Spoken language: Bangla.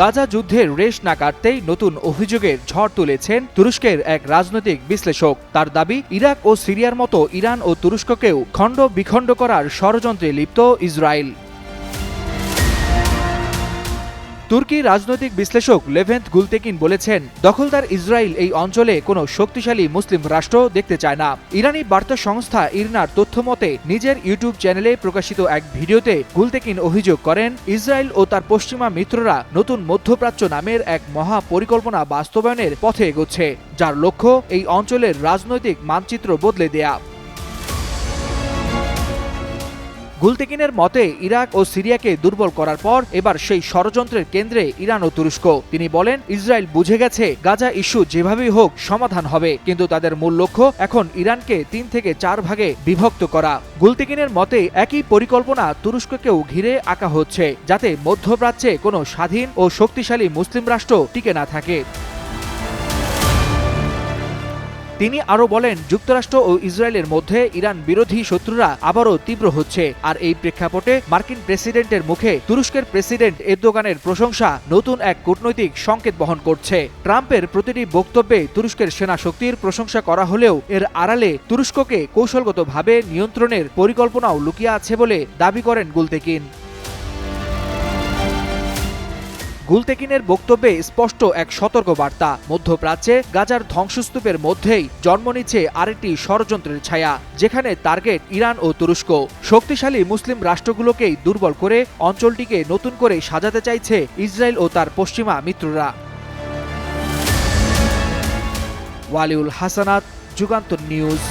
গাজা যুদ্ধের রেশ না কাটতেই নতুন অভিযোগের ঝড় তুলেছেন তুরস্কের এক রাজনৈতিক বিশ্লেষক। তার দাবি, ইরাক ও সিরিয়ার মতো ইরান ও তুরস্ককেও খণ্ড বিখণ্ড করার ষড়যন্ত্রে লিপ্ত ইসরায়েল। তুর্কি রাজনৈতিক বিশ্লেষক লেভেন্থ গুলতেকিন বলেছেন, দখলদার ইসরায়েল এই অঞ্চলে কোনো শক্তিশালী মুসলিম রাষ্ট্র দেখতে চায় না। ইরানি বার্তা সংস্থা ইরনার তথ্য মতে, নিজের ইউটিউব চ্যানেলে প্রকাশিত এক ভিডিওতে গুলতেকিন অভিযোগ করেন, ইসরায়েল ও তার পশ্চিমা মিত্ররা নতুন মধ্যপ্রাচ্য নামের এক মহা পরিকল্পনা বাস্তবায়নের পথে এগোচ্ছে, যার লক্ষ্য এই অঞ্চলের রাজনৈতিক মানচিত্র বদলে দেয়া। গুলতেকিনের মতে, ইরাক ও সিরিয়াকে দুর্বল করার পর এবার সেই ষড়যন্ত্রের কেন্দ্রে ইরান ও তুরস্ক। তিনি বলেন, ইসরায়েল বুঝে গেছে, গাজা ইস্যু যেভাবেই হোক সমাধান হবে, কিন্তু তাদের মূল লক্ষ্য এখন ইরানকে তিন থেকে চার ভাগে বিভক্ত করা। গুলতেকিনের মতে, একই পরিকল্পনা তুরস্ককেও ঘিরে আঁকা হচ্ছে, যাতে মধ্যপ্রাচ্যে কোনো স্বাধীন ও শক্তিশালী মুসলিম রাষ্ট্র টিকে না থাকে। তিনি আরও বলেন, যুক্তরাষ্ট্র ও ইসরায়েলের মধ্যে ইরান বিরোধী শত্রুরা আবারও তীব্র হচ্ছে। আর এই প্রেক্ষাপটে মার্কিন প্রেসিডেন্টের মুখে তুরস্কের প্রেসিডেন্ট এরদোগানের প্রশংসা নতুন এক কূটনৈতিক সংকেত বহন করছে। ট্রাম্পের প্রতিটি বক্তব্যে তুরস্কের সেনা শক্তির প্রশংসা করা হলেও এর আড়ালে তুরস্ককে কৌশলগতভাবে নিয়ন্ত্রণের পরিকল্পনাও লুকিয়ে আছে বলে দাবি করেন গুলতেকিন। গুলতেকিনের বক্তব্যে স্পষ্ট এক সতর্ক বার্তা মধ্যপ্রাচ্যে গাজার ধ্বংসস্তূপের মধ্যেই জন্ম নিচ্ছে আরেকটি ষড়যন্ত্রের ছায়া, যেখানে টার্গেট ইরান ও তুরস্ক। শক্তিশালী মুসলিম রাষ্ট্রগুলোকেই দুর্বল করে অঞ্চলটিকে নতুন করে সাজাতে চাইছে ইসরায়েল ও তার পশ্চিমা মিত্ররা। ওয়ালিউল হাসানাত, যুগান্তর নিউজ।